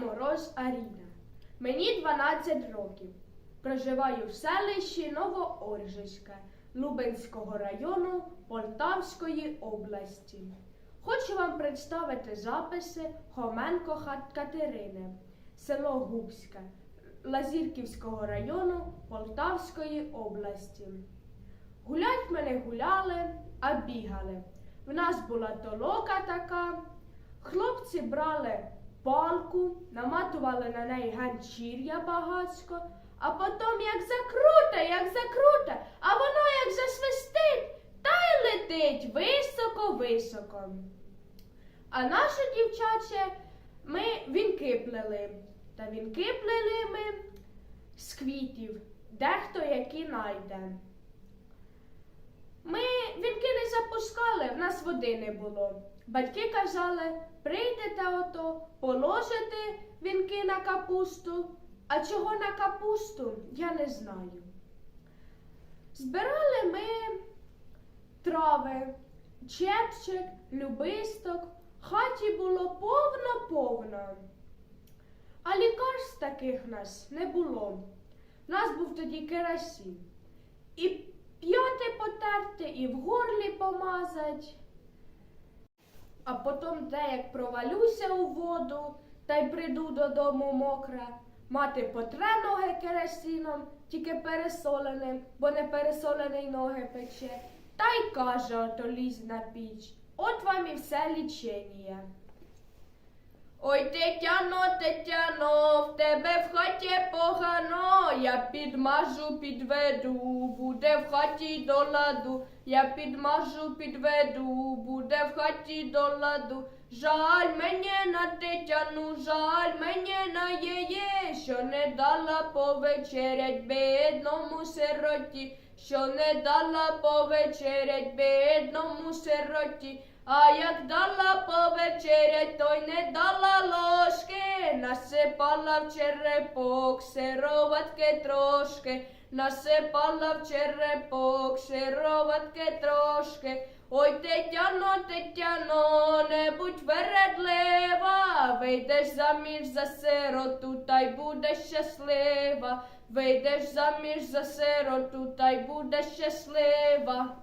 Мороз Аріна. Мені 12 років. Проживаю в селищі Новооржицьке Лубенського району Полтавської області. Хочу вам представити записи Хоменко Хат- Катерини, село Губське Лазірківського району Полтавської області. Гулять ми не гуляли, а бігали. В нас була толока така. Хлопці брали палку, наматували на неї ганчір'я багацько, а потім як закруте, як закруте, а воно як засвистить, та й летить високо-високо. А наше дівчаче ми вінки плели. Та вінки плели ми з квітів, дехто які найде. Ми вінки не запускали, в нас води не було. Батьки казали, прийдете ото, положите вінки на капусту, а чого на капусту, я не знаю. Збирали ми трави, чепчик, любисток, хаті було повно-повно. А лікарств таких нас не було. Нас був тоді керосин. І п'яти потерти, і в горлі помазать. А потім, те, як провалюся у воду, та й прийду додому мокра, мати потре ноги керосином, тільки пересоленим, бо не пересолений ноги пече, та й каже ото лізь на піч. От вам і все лічення. Тетяно, Тетяно, в тебе в хаті погано, я підмажу, підведу, буде в хаті до ладу, я підмажу, підведу, буде в хаті до ладу. Жаль мені на Тетяну, жаль мені на її, що не дала повечерять бідному сироті, що не дала повечерять бідному сироті. А як дала повечерять, то й не дала насипала в черепок сироватки трошки, насипала в черепок сироватки трошки. Ой, Тетяно, Тетяно, не будь вередлива, вийдеш заміж за сироту, та й будеш щаслива, вийдеш заміж за сироту, та й будеш щаслива.